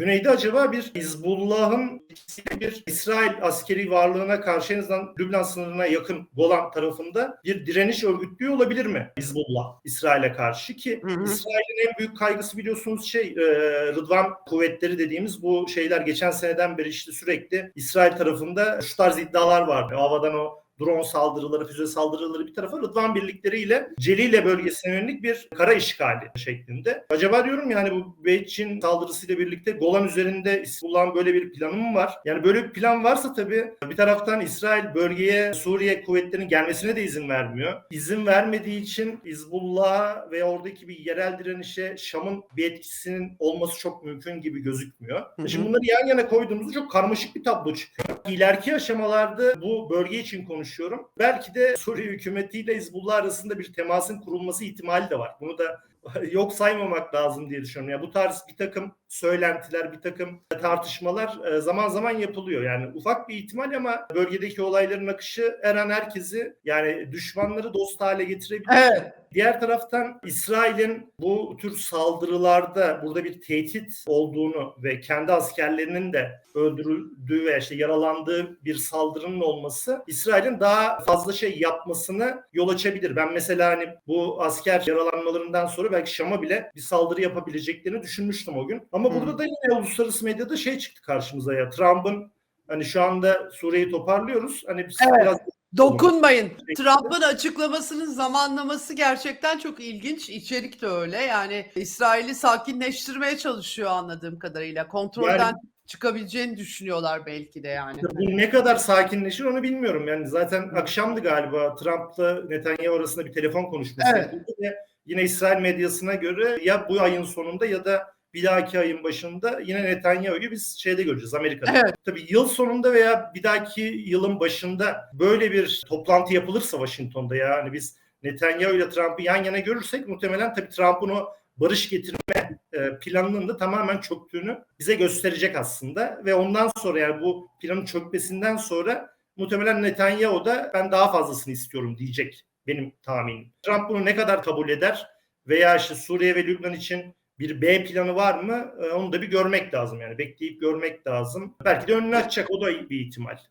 güneyde acaba bir Hizbullah'ın bir İsrail askeri varlığına karşı en azından Lübnan sınırına yakın Golan tarafında bir direniş örgütlüyor olabilir mi Hizbullah İsrail'e karşı ki. İsrail'in en büyük kaygısı biliyorsunuz şey e, Rıdvan kuvvetleri dediğimiz bu şeyler geçen seneden beri işte sürekli İsrail tarafında şu tarz iddialar vardı. Havadan o drone saldırıları, füze saldırıları bir tarafa Rıdvan birlikleriyle Celile bölgesine yönelik bir kara işgali şeklinde. Acaba diyorum yani bu Beyçin saldırısıyla birlikte Golan üzerinde Hizbullah'ın böyle bir planı mı var? Yani böyle bir plan varsa tabii bir taraftan İsrail bölgeye Suriye kuvvetlerinin gelmesine de izin vermiyor. İzin vermediği için Hizbullah'a ve oradaki bir yerel direnişe Şam'ın bir etkisinin olması çok mümkün gibi gözükmüyor. Hı hı. Şimdi bunları yan yana koyduğumuzda çok karmaşık bir tablo çıkıyor. İleriki aşamalarda bu bölge için konuşuyorum. Belki de Suriye hükümetiyle Hizbullah arasında bir temasın kurulması ihtimali de var. Bunu da yok saymamak lazım diye düşünüyorum. Yani bu tarz bir takım söylentiler, bir takım tartışmalar e, zaman zaman yapılıyor. Yani ufak bir ihtimal ama bölgedeki olayların akışı her an herkesi yani düşmanları dost hale getirebilir. Evet. Diğer taraftan İsrail'in bu tür saldırılarda burada bir tehdit olduğunu ve kendi askerlerinin de öldürüldüğü veya işte yaralandığı bir saldırının olması İsrail'in daha fazla şey yapmasını yol açabilir. Ben mesela hani bu asker yaralanmalarından sonra belki Şam'a bile bir saldırı yapabileceklerini düşünmüştüm o gün. Ama burada da yine uluslararası medyada şey çıktı karşımıza ya Trump'ın hani şu anda Suriye'yi toparlıyoruz. Hani biz Evet. biraz Dokunmayın. Trump'ın açıklamasının zamanlaması gerçekten çok ilginç. İçerik de öyle. Yani İsrail'i sakinleştirmeye çalışıyor anladığım kadarıyla. Kontrolden Yani- çıkabileceğini düşünüyorlar belki de yani. Bu ne kadar sakinleşir onu bilmiyorum. Yani zaten akşamdı galiba Trump'la Netanyahu arasında bir telefon konuşması Evet. ve yine İsrail medyasına göre ya bu ayın sonunda ya da bir dahaki ayın başında yine Netanyahu'yu biz şeyde göreceğiz Amerika'da. Evet. Tabii yıl sonunda veya bir dahaki yılın başında böyle bir toplantı yapılırsa Washington'da yani biz Netanyahu ile Trump'ı yan yana görürsek muhtemelen tabii Trump'ın o barış getirme e, planının da tamamen çöktüğünü bize gösterecek aslında ve ondan sonra yani bu planın çökmesinden sonra muhtemelen Netanyahu da ben daha fazlasını istiyorum diyecek benim tahminim. Trump bunu ne kadar kabul eder veya işte Suriye ve Lübnan için bir B planı var mı? E, Onu da bir görmek lazım yani bekleyip görmek lazım. Belki de önünü açacak o da bir ihtimal.